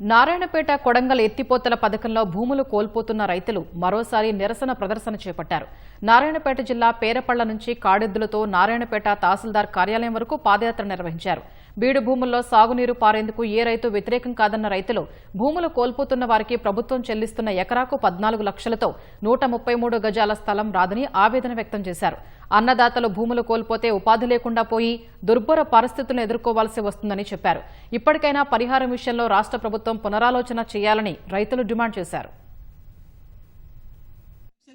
నారాయణపేట కొడంగల్ ఎత్తిపోతల పథకంలో భూములు కోల్పోతున్న రైతులు మరోసారి నిరసన ప్రదర్శన చేపట్టారు. నారాయణపేట జిల్లా పేరపళ్ళ నుంచి కాడెద్దులతో నారాయణపేట తహసీల్దార్ కార్యాలయం వరకు పాదయాత్ర నిర్వహించారు. బీడు భూముల్లో సాగునీరు పారేందుకు ఏ రైతు వ్యతిరేకం కాదన్న రైతులు భూములు కోల్పోతున్న వారికి ప్రభుత్వం చెల్లిస్తున్న ఎకరాకు పద్నాలుగు లక్షలతో నూట ముప్పై మూడు గజాల స్థలం రాదని ఆవేదన వ్యక్తం చేశారు. అన్నదాతలు భూములు కోల్పోతే ఉపాధి లేకుండా పోయి దుర్భర పరిస్థితులను ఎదుర్కోవాల్సి వస్తుందని చెప్పారు. ఇప్పటికైనా పరిహారం విషయంలో రాష్ట్ర ప్రభుత్వం పునరాలోచన చేయాలని రైతులు డిమాండ్ చేశారు.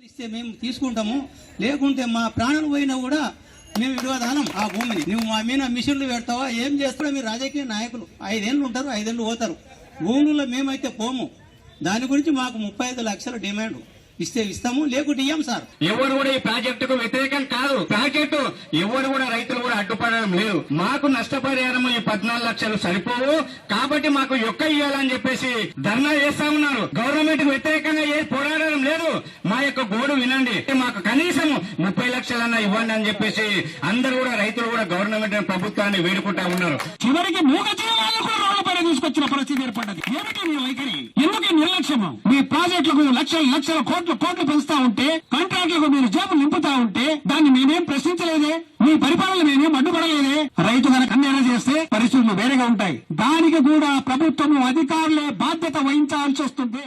ఇస్తే మేము తీసుకుంటాము. లేకుంటే మా ప్రాణాలు పోయినా కూడా మేము విడవదానం ఆ భూమిని. నువ్వు మా మీద మిషన్లు పెడతావా? ఏం చేస్తాడో మీరు రాజకీయ నాయకులు. ఐదేళ్ళు ఉంటారు ఐదేళ్ళు పోతారు. భూముల్లో మేమైతే పోము. దాని గురించి మాకు ముప్పై ఐదు లక్షల డిమాండ్. ఇస్తే ఇస్తాము లేకుంటే ఇయ్యం సార్. ఎవరు కూడా ఈ ప్రాజెక్టుకు వ్యతిరేకం కాదు. ప్రాజెక్టు ఎవరు కూడా రైతులు కూడా అడ్డుపడడం లేదు. మాకు నష్టపరిహారం ఈ పద్నాలుగు లక్షలు సరిపోవు. కాబట్టి మాకు యొక్క ఇవ్వాలని చెప్పేసి ధర్నా చేస్తా ఉన్నారు. గవర్నమెంట్కు వ్యతిరేకంగా ఏ పోరాడడం లేదు. మా యొక్క గోడు వినండి. మాకు కనీసం ముప్పై లక్షలన్నా ఇవ్వండి అని చెప్పేసి అందరూ కూడా రైతులు కూడా గవర్నమెంట్ ప్రభుత్వాన్ని వేడుకుంటా ఉన్నారు. చివరికి మూగ జీవాలను కూడా రోడ్ల పైన తీసుకొచ్చిన పరిస్థితి ఏర్పడ్డది. ఏమిటి మీ వైఖరి? ఎందుకు మీ ప్రాజెక్టులకు లక్షల లక్షల కోట్లు కోట్లు పెంచుతా ఉంటే కాంట్రాక్టులకు మీరు జేబులు నింపుతా ఉంటే దాన్ని మేమేం ప్రశ్నించలేదే? మీ పరిపాలన మేమేం అడ్డుపడలేదే? రైతు కనుక అన్యాయం చేస్తే పరిస్థితులు వేరేగా ఉంటాయి. దానికి కూడా ప్రభుత్వము అధికారులే బాధ్యత వహించాల్సి వస్తుంది.